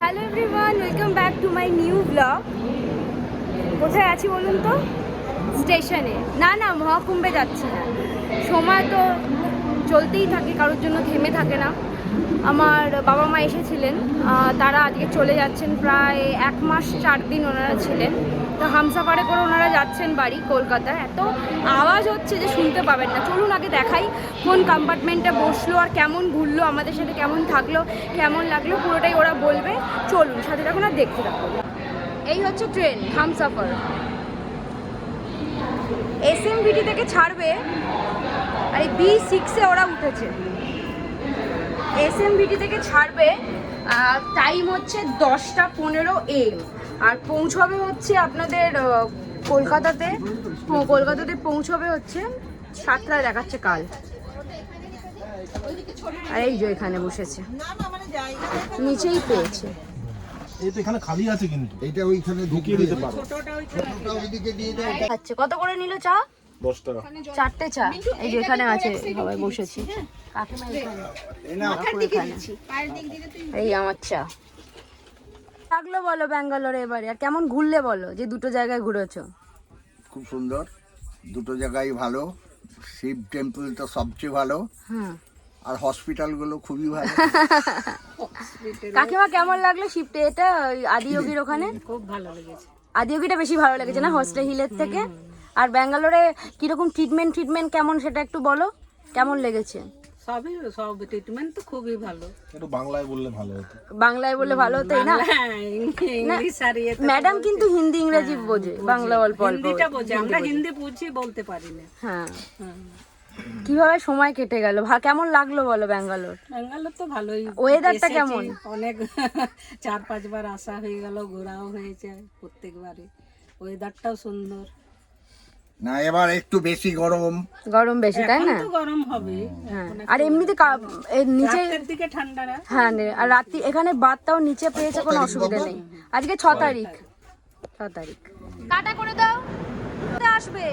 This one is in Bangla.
Hello everyone welcome back to my new blog কোথায় আছি বলুন তো? স্টেশনে না না, মহাকুম্ভে যাচ্ছি না। সময় তো চলতেই থাকে, কারোর জন্য থেমে থাকে না। আমার বাবা মা এসেছিলেন তারা আজকে চলে যাচ্ছেন প্রায় এক মাস চার দিন ওনারা ছিলেন। তো হামসাফারে করে ওনারা যাচ্ছেন বাড়ি কলকাতায়। এত আওয়াজ হচ্ছে যে শুনতে পাবেন না। চলুন আগে দেখাই কোন কম্পার্টমেন্টে বসল আর কেমন ঘুরলো, আমাদের সাথে কেমন থাকল, কেমন লাগল, পুরোটাই ওরা বলবে। চলুন, সাথে তখন আর দেখতে থাকুন। এই হচ্ছে train Humsafar S M VT থেকে ছাড়বে। আর বি সিক্সে ওরা উঠেছে। এস এম ভিটি থেকে ছাড়বে টাইম হচ্ছে দশটা পনেরো এম আর পৌঁছবে হচ্ছে আপনাদের কলকাতাতে কলকাতাতে পৌঁছবে হচ্ছে সাতটায় দেখাচ্ছে কাল। আর এই যে এখানে বসেছে। নিচেই পেয়েছে এই তো এখানে খালি এটা ওইখানে ঢুকিয়ে দিতে পারো। ছোটটা ওইদিকে দিয়ে দাও কত করে নিল চা? টাকা। চারটে চা এই যে এখানে আছে সবাই বসেছি। কাকিমা এখানে এই আমার চা। থাকল বলো ব্যাঙ্গালোরে এবারে আর কেমন ঘুরলে বলো যে দুটো জায়গায় ঘুরেছো? খুব সুন্দর দুটো জায়গায় ভালো শিব টেম্পলটা সবচেয়ে ভালো হুম। আর হসপিটালগুলো খুবই ভালো। কাকিমা কেমন লাগল শিফটে এটা ওই আদিয়োগীর ওখানে? খুব ভালো লেগেছে। আদিয়োগীটা বেশি ভালো লেগেছে না হোস্টেল হিলের থেকে? আর ব্যাঙ্গালোরে কীরকম ট্রিটমেন্ট ট্রিটমেন্ট কেমন সেটা একটু বলো? কেমন লেগেছে? সবই সব ট্রিটমেন্ট তো খুবই ভালো। একটু বাংলায় বললে ভালো হতো। বাংলায় বললে ভালো হতো না? হ্যাঁ ইংলিশ আর ম্যাডাম কিন্তু হিন্দি ইংরেজি বোঝে বাংলা অল্প অল্প। হিন্দিটা বোঝে আমরা হিন্দি বুঝি বলতে পারি না। হ্যাঁ। হ্যাঁ। কীভাবে সময় কেটে গেল? কেমন লাগল বলো ব্যাঙ্গালোর? ব্যাঙ্গালোর তো ভালোই ওয়েদারটা কেমন? অনেক চার পাঁচবার আসা হয়ে গেল ঘোরাও হয়েছে প্রত্যেকবারে ওয়েদারটাও সুন্দর। না এবার একটু বেশি গরম। গরম বেশি তাই না? গরম হবে। হ্যাঁ। আর এমনিতে কা- নিচে দিকে ঠান্ডা হ্যাঁ আর রাত্রি এখানে বাদটাও নিচে পেয়েছে কোনো অসুবিধা নেই। আজকে ছ তারিখ। ছ তারিখ। কাটা করে দাও। আসবে?